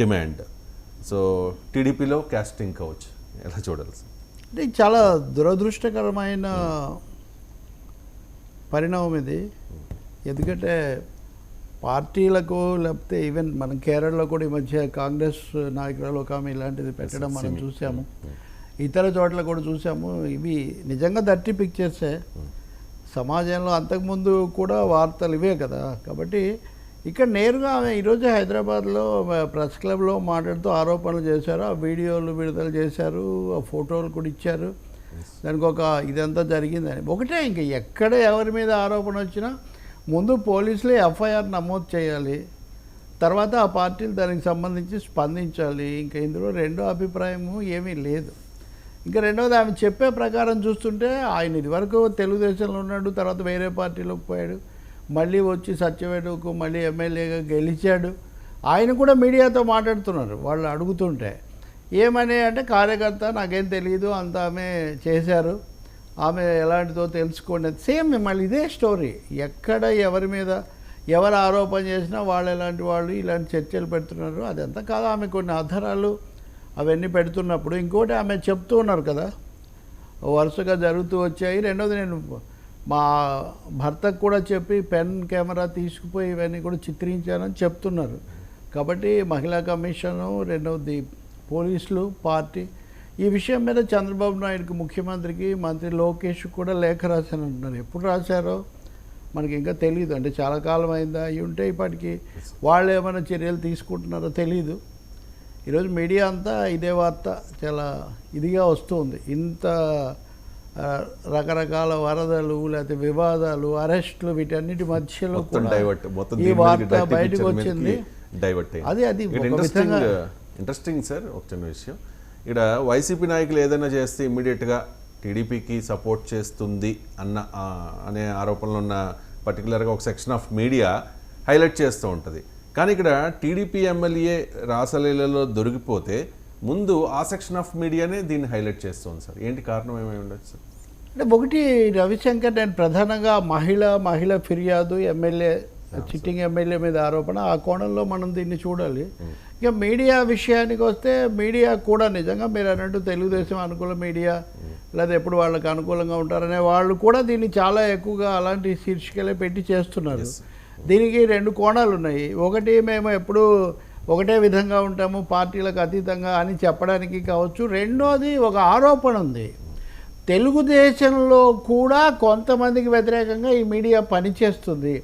Demand. So టీడీపీలో casting couch ఎలా చూడాలి సార్ అంటే ఇది చాలా దురదృష్టకరమైన పరిణామం ఇది. ఎందుకంటే పార్టీలకు లేకపోతే ఈవెన్ మనం కేరళలో కూడా ఈ మధ్య కాంగ్రెస్ నాయకురాలు ఒక ఆమె ఇలాంటిది పెట్టడం మనం సిమి. చూసాము. ఇతర చోట్ల కూడా చూసాము. ఇవి నిజంగా దట్టి పిక్చర్సే సమాజంలో అంతకుముందు కూడా వార్తలు ఇవే కదా. కాబట్టి ఇక్కడ నేరుగా ఆమె ఈరోజు హైదరాబాద్లో ప్రెస్ క్లబ్లో మాట్లాడుతూ ఆరోపణలు చేశారు. ఆ వీడియోలు విడుదల చేశారు ఆ ఫోటోలు కూడా ఇచ్చారు. దానికి ఒక ఇదంతా జరిగిందని. ఒకటే ఇంక ఎక్కడ ఎవరి మీద ఆరోపణ వచ్చినా ముందు పోలీసులే ఎఫ్ఐఆర్ నమోదు చేయాలి. తర్వాత ఆ పార్టీలు దానికి సంబంధించి స్పందించాలి. ఇంకా ఇందులో రెండో అభిప్రాయము ఏమీ లేదు. ఇంకా రెండోది ఆమె చెప్పే ప్రకారం చూస్తుంటే ఆయన ఇదివరకు తెలుగుదేశంలో ఉన్నాడు తర్వాత వేరే పార్టీలోకి పోయాడు. మళ్ళీ వచ్చి సత్యవేడుకు మళ్ళీ ఎమ్మెల్యేగా గెలిచాడు. ఆయన కూడా మీడియాతో మాట్లాడుతున్నారు వాళ్ళు అడుగుతుంటే. ఏమని అంటే కార్యకర్త నాకేం తెలియదు అంత ఆమె చేశారు. ఆమె ఎలాంటిదో తెలుసుకోండి. సేమ్ మళ్ళీ ఇదే స్టోరీ. ఎక్కడ ఎవరి మీద ఎవరు ఆరోపణ చేసినా వాళ్ళు ఎలాంటి వాళ్ళు ఇలాంటి చర్చలు పెడుతున్నారు అదంతా కాదు. ఆమె కొన్ని ఆధారాలు అవన్నీ పెడుతున్నప్పుడు ఇంకోటి ఆమె చెప్తూ ఉన్నారు కదా. వరుసగా జరుగుతూ వచ్చాయి. రెండోది నేను మా భర్తకు కూడా చెప్పి పెన్ కెమెరా తీసుకుపోయి ఇవన్నీ కూడా చిత్రించానని చెప్తున్నారు. కాబట్టి మహిళా కమిషను రెండవది పోలీసులు పార్టీ ఈ విషయం మీద చంద్రబాబు నాయుడుకి ముఖ్యమంత్రికి మంత్రి లోకేష్ కూడా లేఖ రాశాను అంటున్నారు ఎప్పుడు రాశారో మనకి ఇంకా తెలియదు అంటే చాలా కాలం అయిందా అయి ఉంటే ఇప్పటికి వాళ్ళు ఏమైనా చర్యలు తీసుకుంటున్నారో తెలియదు ఈరోజు మీడియా అంతా ఇదే వార్త చాలా ఇదిగా వస్తుంది ఇంత రకరకాల వరదలు లేకపోతే వివాదాలు అరెస్టులు వీటన్నిటి మధ్యలో ఈ వార్త బయటకు వచ్చింది. డైవర్ట్ అది అది ఇంట్రెస్టింగ్ సార్ ఒక చిన్న విషయం. ఇక్కడ వైసీపీ నాయకులు ఏదైనా చేస్తే ఇమ్మీడియట్గా టీడీపీకి సపోర్ట్ చేస్తుంది అన్న అనే ఆరోపణలు ఉన్న పర్టికులర్గా ఒక సెక్షన్ ఆఫ్ మీడియా హైలైట్ చేస్తూ ఉంటుంది. కానీ ఇక్కడ టీడీపీ ఎమ్మెల్యే రాసలీలలో దొరికిపోతే ముందు ఆ సెక్షన్ ఆఫ్ మీడియానే దీన్ని హైలైట్ చేస్తుంది సార్ ఏంటి కారణం ఏమై ఉండొచ్చు? సార్ అంటే ఒకటి రవిశంకర్ నేను ప్రధానంగా మహిళ మహిళ ఫిర్యాదు ఎమ్మెల్యే సిట్టింగ్ ఎమ్మెల్యే మీద ఆరోపణ. ఆ కోణంలో మనం దీన్ని చూడాలి. ఇక మీడియా విషయానికి వస్తే మీడియా కూడా నిజంగా మీరు అన్నట్టు తెలుగుదేశం అనుకూల మీడియా లేదా ఎప్పుడు వాళ్ళకి అనుకూలంగా ఉంటారనే వాళ్ళు కూడా దీన్ని చాలా ఎక్కువగా అలాంటి శీర్షికలే పెట్టి చేస్తున్నారు. దీనికి రెండు కోణాలు ఉన్నాయి. ఒకటి మేము ఎప్పుడు ఒకటే విధంగా ఉంటాము పార్టీలకు అతీతంగా అని చెప్పడానికి కావచ్చు. రెండోది ఒక ఆరోపణ ఉంది. తెలుగుదేశంలో కూడా కొంతమందికి వ్యతిరేకంగా ఈ మీడియా పనిచేస్తుంది.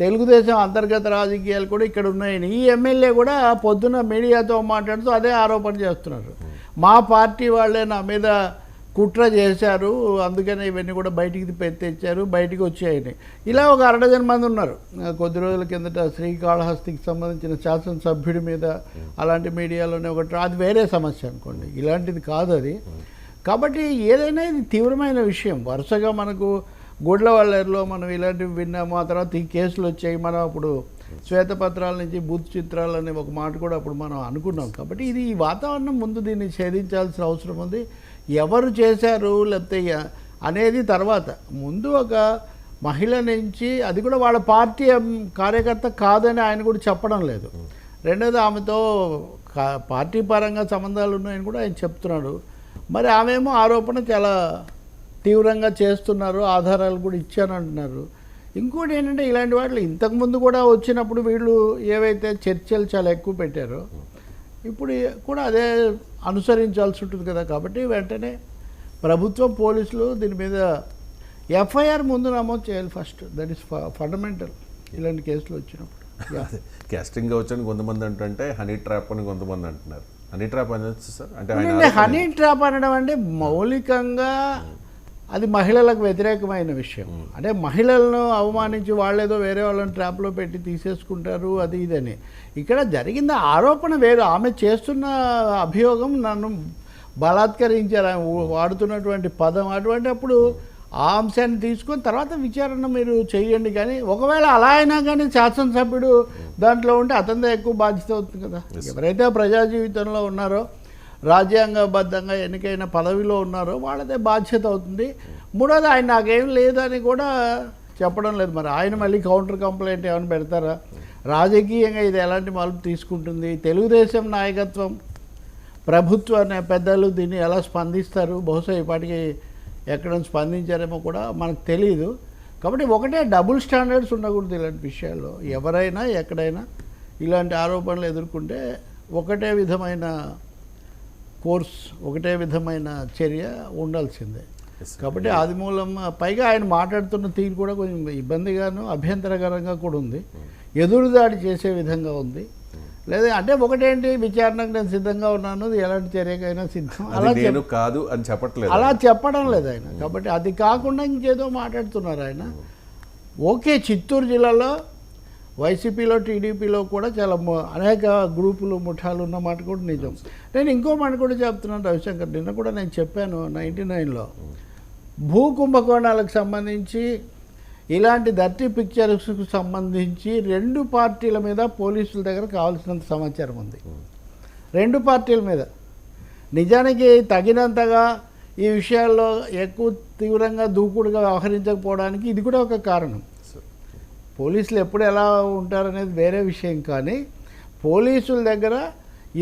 తెలుగుదేశం అంతర్గత రాజకీయాలు కూడా ఇక్కడ ఉన్నాయని ఈ ఎమ్మెల్యే కూడా పొద్దున మీడియాతో మాట్లాడుతూ అదే ఆరోపణ చేస్తున్నారు. మా పార్టీ వాళ్ళే నా మీద కుట్ర చేశారు అందుకని ఇవన్నీ కూడా బయటికి తెచ్చారు బయటికి వచ్చాయని. ఇలా ఒక అరడజన మంది ఉన్నారు. కొద్ది రోజుల కిందట శ్రీకాళహస్తికి సంబంధించిన శాసనసభ్యుడి మీద అలాంటి మీడియాలోనే ఒకటి అది వేరే సమస్య అనుకోండి. ఇలాంటిది కాదు అది. కాబట్టి ఏదైనా ఇది తీవ్రమైన విషయం. వరుసగా మనకు గుడ్లవల్లేరులో మనం ఇలాంటివి విన్నాము. ఆ తర్వాత ఈ కేసులు వచ్చాయి. మనం అప్పుడు శ్వేతపత్రాల నుంచి బూత్ చిత్రాలు అనే ఒక మాట కూడా అప్పుడు మనం అనుకున్నాం. కాబట్టి ఇది ఈ వాతావరణం ముందు దీన్ని ఛేదించాల్సిన అవసరం ఉంది. ఎవరు చేశారు లేకపోతే అనేది తర్వాత. ముందు ఒక మహిళ నుంచి అది కూడా వాళ్ళ పార్టీ కార్యకర్త కాదని ఆయన కూడా చెప్పడం లేదు. రెండోది ఆమెతో పార్టీ పరంగా సంబంధాలు ఉన్నాయని కూడా ఆయన చెప్తున్నాడు. మరి ఆమెమో ఆరోపణ చాలా తీవ్రంగా చేస్తున్నారు ఆధారాలు కూడా ఇచ్చానంటున్నారు. ఇంకోటి ఏంటంటే ఇలాంటి వాటిలో ఇంతకుముందు కూడా వచ్చినప్పుడు వీళ్ళు ఏవైతే చర్చలు చాలా ఎక్కువ పెట్టారో ఇప్పుడు కూడా అదే అనుసరించాల్సి ఉంటుంది కదా కాబట్టి వెంటనే ప్రభుత్వం పోలీసులు దీని మీద ఎఫ్ఐఆర్ ముందు నమోదు చేయాలి ఫస్ట్. దట్ ఈస్ ఫండమెంటల్ ఇలాంటి కేసులు వచ్చినప్పుడు. Yeah. క్యాస్టింగ్ కొంతమంది అంటుంటే హనీ ట్రాప్ అని కొంతమంది అంటున్నారు. హనీ ట్రాప్ అనొచ్చు సార్ అంటే హనీ ట్రాప్ అనడం అంటే మౌలికంగా అది మహిళలకు వ్యతిరేకమైన విషయం. అంటే మహిళలను అవమానించి వాళ్ళేదో వేరే వాళ్ళని ట్రాప్లో పెట్టి తీసేసుకుంటారు అది ఇదని. ఇక్కడ జరిగింది ఆరోపణ వేరు. ఆమె చేస్తున్న అభియోగం నన్ను బలాత్కరించారు. వాడుతున్నటువంటి పదం అటువంటి అప్పుడు ఆ అంశాన్ని తీసుకొని తర్వాత విచారణ మీరు చేయండి కానీ ఒకవేళ అలా అయినా కానీ శాసనసభ్యుడు దాంట్లో ఉంటే అతనిదే ఎక్కువ బాధ్యత అవుతుంది కదా. ఎవరైతే ప్రజా జీవితంలో ఉన్నారో రాజ్యాంగబద్ధంగా ఎన్నికైన పదవిలో ఉన్నారో వాళ్ళదే బాధ్యత అవుతుంది. మూడోది ఆయన నాకేం లేదని కూడా చెప్పడం లేదు. మరి ఆయన మళ్ళీ కౌంటర్ కంప్లైంట్ ఏమైనా పెడతారా? రాజకీయంగా ఇది ఎలాంటి మలుపు తీసుకుంటుంది? తెలుగుదేశం నాయకత్వం ప్రభుత్వ పెద్దలు దీన్ని ఎలా స్పందిస్తారు? బహుశా ఇప్పటికీ ఎక్కడ స్పందించారేమో కూడా మనకు తెలియదు కాబట్టి ఒకటే డబుల్ స్టాండర్డ్స్ ఉండకూడదు ఇలాంటి విషయాల్లో. ఎవరైనా ఎక్కడైనా ఇలాంటి ఆరోపణలు ఎదుర్కొంటే ఒకటే విధమైన కోర్స్ ఒకటే విధమైన చర్య ఉండాల్సిందే. కాబట్టి ఆదిమూలం పైగా ఆయన మాట్లాడుతున్న తీరు కూడా కొంచెం ఇబ్బందిగాను అభ్యంతరకరంగా కూడా ఉంది. ఎదురుదాడి చేసే విధంగా ఉంది. లేదా అంటే ఒకటేంటి? విచారణకు నేను సిద్ధంగా ఉన్నాను ఎలాంటి చర్యకైనా సిద్ధం. అలా నేను కాదు అని చెప్పట్లేదు అలా చెప్పడం లేదు ఆయన. కాబట్టి అది కాకుండా ఇంకేదో మాట్లాడుతున్నారు ఆయన. ఓకే చిత్తూరు జిల్లాలో వైసీపీలో టీడీపీలో కూడా చాలా అనేక గ్రూపులు ముఠాలు ఉన్న మాట కూడా నిజం. నేను ఇంకో మాట కూడా చెప్తున్నాను రవిశంకర్. నిన్న కూడా నేను చెప్పాను నైంటీ నైన్లో. భూ కుంభకోణాలకు సంబంధించి ఇలాంటి దర్టీ పిక్చర్స్కు సంబంధించి రెండు పార్టీల మీద పోలీసుల దగ్గర కావాల్సినంత సమాచారం ఉంది. రెండు పార్టీల మీద. నిజానికి తగినంతగా ఈ విషయాల్లో ఎక్కువ తీవ్రంగా దూకుడుగా వ్యవహరించకపోవడానికి ఇది కూడా ఒక కారణం. పోలీసులు ఎప్పుడు ఎలా ఉంటారనేది వేరే విషయం కానీ పోలీసుల దగ్గర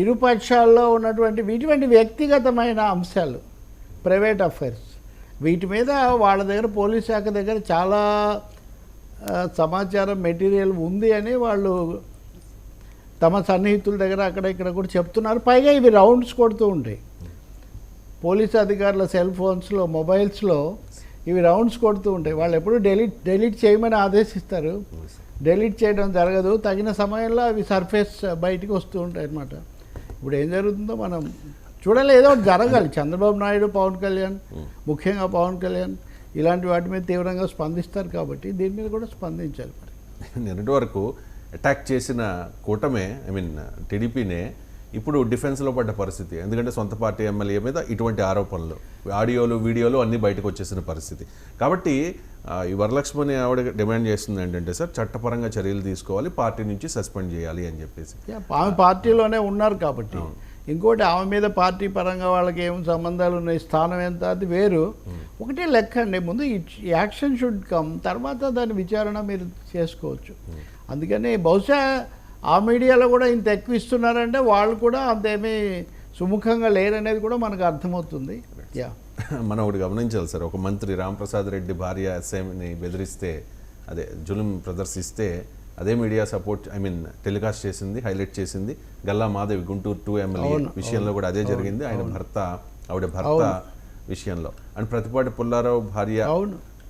ఇరుపక్షాల్లో ఉన్నటువంటి ఇటువంటి వ్యక్తిగతమైన అంశాలు ప్రైవేట్ అఫైర్స్ వీటి మీద వాళ్ళ దగ్గర పోలీస్ శాఖ దగ్గర చాలా సమాచారం మెటీరియల్ ఉంది అని వాళ్ళు తమ సన్నిహితుల దగ్గర అక్కడ ఇక్కడ కూడా చెప్తున్నారు. పైగా ఇవి రౌండ్స్ కొడుతూ ఉంటాయి. పోలీస్ అధికారుల సెల్ ఫోన్స్లో మొబైల్స్లో ఇవి రౌండ్స్ కొడుతూ ఉంటాయి. వాళ్ళు ఎప్పుడు డెలీట్ డెలీట్ చేయమని ఆదేశిస్తారు. డెలీట్ చేయడం జరగదు. తగిన సమయంలో అవి సర్ఫేస్ బయటికి వస్తూ ఉంటాయి అన్నమాట. ఇప్పుడు ఏం జరుగుతుందో మనం చూడాలి ఏదో ఒకటి జరగాలి. చంద్రబాబు నాయుడు పవన్ కళ్యాణ్ ముఖ్యంగా పవన్ కళ్యాణ్ ఇలాంటి వాటి మీద తీవ్రంగా స్పందిస్తారు కాబట్టి దీని మీద కూడా స్పందించాలి మరి. నిన్నటి వరకు అటాక్ చేసిన కూటమే ఐ మీన్ టీడీపీనే ఇప్పుడు డిఫెన్స్లో పడ్డ పరిస్థితి. ఎందుకంటే సొంత పార్టీ ఎమ్మెల్యే మీద ఇటువంటి ఆరోపణలు ఆడియోలు వీడియోలు అన్నీ బయటకు వచ్చేసిన పరిస్థితి. కాబట్టి ఈ వరలక్ష్మణి ఆవిడ డిమాండ్ చేస్తుంది ఏంటంటే సార్ చట్టపరంగా చర్యలు తీసుకోవాలి పార్టీ నుంచి సస్పెండ్ చేయాలి అని చెప్పేసి. పార్టీలోనే ఉన్నారు కాబట్టి. ఇంకోటి ఆమె మీద పార్టీ పరంగా వాళ్ళకి ఏం సంబంధాలు ఉన్నాయి స్థానం ఎంత అది వేరు. ఒకటే లెక్క అండి. ముందు యాక్షన్ షుడ్ కమ్ తర్వాత దాని విచారణ మీరు చేసుకోవచ్చు. అందుకని బహుశా ఆ మీడియాలో కూడా ఇంత ఎక్కువ ఇస్తున్నారంటే వాళ్ళు కూడా అంతేమీ సుముఖంగా లేరనేది కూడా మనకు అర్థమవుతుంది. యా. మనం ఒకటి గమనించాలి సార్. ఒక మంత్రి రామప్రసాద్ రెడ్డి భార్య ఎస్ఐని బెదిరిస్తే అదే జులుం ప్రదర్శిస్తే అదే media support I mean telecast చేసింది హైలైట్ చేసింది గల్లా మాధవి గుంటూరు టూ ఎమ్మెల్యే అవును, విషయంలో కూడా అదే జరిగింది. ఆయన భర్త ఆవిడ భర్త విషయంలో. అండ్ ప్రతిపాటి పుల్లారావు భార్య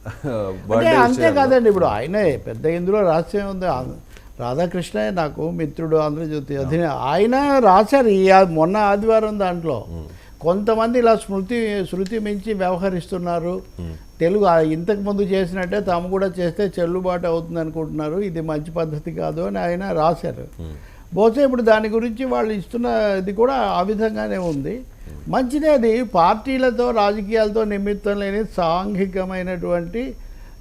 అంతే కాదండి ఇప్పుడు ఆయనే పెద్ద ఇందులో రహస్యం ఉంది. రాధాకృష్ణ నాకు మిత్రుడు ఆంధ్రజ్యోతి. అధినే ఆయన రాశారు. ఈ మొన్న ఆదివారం దాంట్లో. కొంతమంది ఇలా స్మృతి శృతి మించి వ్యవహరిస్తున్నారు. తెలుగు ఆ ఇంతకు ముందు చేసినట్టే తాము కూడా చేస్తే చెల్లుబాటు అవుతుంది అనుకుంటున్నారు. ఇది మంచి పద్ధతి కాదు అని ఆయన రాశారు. బహుశా ఇప్పుడు దాని గురించి వాళ్ళు ఇస్తున్న ఇది కూడా ఆ విధంగానే ఉంది. మంచిదే అది. పార్టీలతో రాజకీయాలతో నిమిత్తం లేని సాంఘికమైనటువంటి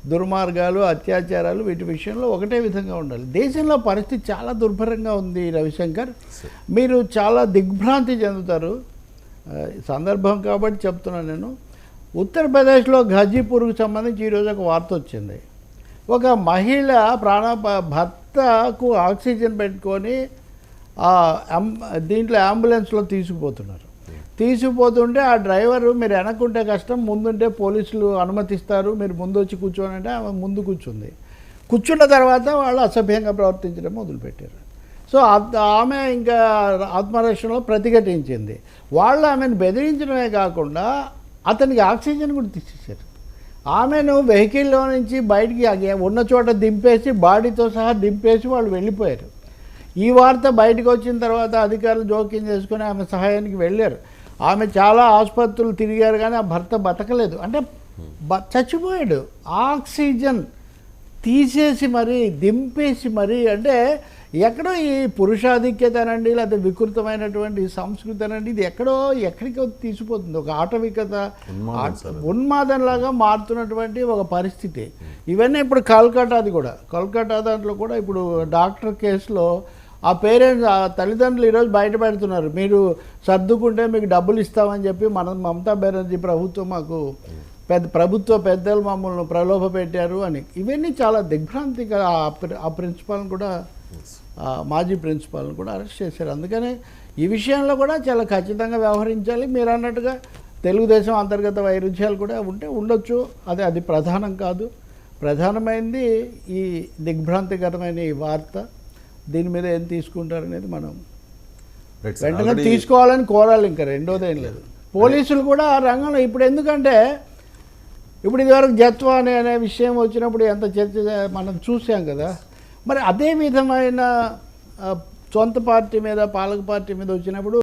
దుర్మార్గాలు అత్యాచారాలు వీటి విషయంలో ఒకటే విధంగా ఉండాలి. దేశంలో పరిస్థితి చాలా దుర్భరంగా ఉంది రవిశంకర్. మీరు చాలా దిగ్భ్రాంతి చెందుతారు. సందర్భం కాబట్టి చెప్తున్నాను నేను. ఉత్తరప్రదేశ్లో ఘాజీపూర్కు సంబంధించి ఈరోజు ఒక వార్త వచ్చింది. ఒక మహిళ ప్రాణ భర్తకు ఆక్సిజన్ పెట్టుకొని అం- దీంట్లో అంబులెన్స్లో తీసుకుపోతున్నారు. తీసుకుపోతుంటే ఆ డ్రైవరు మీరు వెనక్కుంటే కష్టం ముందుంటే పోలీసులు అనుమతిస్తారు మీరు ముందు వచ్చి కూర్చోని అంటే ఆమె ముందు కూర్చుంది. కూర్చున్న తర్వాత వాళ్ళు అసభ్యంగా ప్రవర్తించడం మొదలుపెట్టారు. సో ఆమె ఇంకా ఆత్మరక్షణలో ప్రతిఘటించింది. వాళ్ళు ఆమెను బెదిరించడమే కాకుండా అతనికి ఆక్సిజన్ కూడా తీసేశారు. ఆమెను వెహికల్లో నుంచి బయటికి ఉన్న చోట దింపేసి బాడీతో సహా దింపేసి వాళ్ళు వెళ్ళిపోయారు. ఈ వార్త బయటకు వచ్చిన తర్వాత అధికారులు జోక్యం చేసుకుని ఆమె సహాయానికి వెళ్ళారు. ఆమె చాలా ఆసుపత్రులు తిరిగారు కానీ ఆ భర్త బతకలేదు. అంటే బ చచ్చిపోయాడు. ఆక్సిజన్ తీసేసి మరి దింపేసి మరి అంటే ఎక్కడో ఈ పురుషాధిక్యత అనండి లేకపోతే వికృతమైనటువంటి సంస్కృతి అనండి ఇది ఎక్కడో ఎక్కడికో తీసిపోతుంది. ఒక ఆటవికత. ఉన్మాదంలాగా మారుతున్నటువంటి ఒక పరిస్థితి. ఇవన్నీ ఇప్పుడు కల్కటాది కూడా. కల్కటా దాంట్లో కూడా ఇప్పుడు డాక్టర్ కేసులో ఆ పేరెంట్స్ ఆ తల్లిదండ్రులు ఈరోజు బయట పెడుతున్నారు మీరు సర్దుకుంటే మీకు డబ్బులు ఇస్తామని చెప్పి మన మమతా బెనర్జీ ప్రభుత్వం మాకు పెద్ద ప్రభుత్వ పెద్దలు మమ్మల్ని ప్రలోభ పెట్టారు అని. ఇవన్నీ చాలా దిగ్భ్రాంతిగా ఆ ప్రి- ఆ ప్రిన్సిపాల్ని కూడా మాజీ ప్రిన్సిపాల్ని కూడా అరెస్ట్ చేశారు. అందుకని ఈ విషయంలో కూడా చాలా ఖచ్చితంగా వ్యవహరించాలి. మీరు అన్నట్టుగా తెలుగుదేశం అంతర్గత వైరుధ్యాలు కూడా ఉంటే ఉండొచ్చు. అది అది ప్రధానం కాదు. ప్రధానమైనది ఈ దిగ్భ్రాంతికరమైన ఈ వార్త. దీని మీద ఏం తీసుకుంటారనేది మనం. వెంటనే తీసుకోవాలని కోరాలి ఇంకా రెండోది ఏం లేదు. పోలీసులు కూడా ఆ రంగంలో ఇప్పుడు ఎందుకంటే ఇప్పుడు ఇదివరకు జత్వా అనే అనే విషయం వచ్చినప్పుడు ఎంత చర్చ మనం చూసాం కదా. మరి అదే విధమైన సొంత పార్టీ మీద పాలక పార్టీ మీద వచ్చినప్పుడు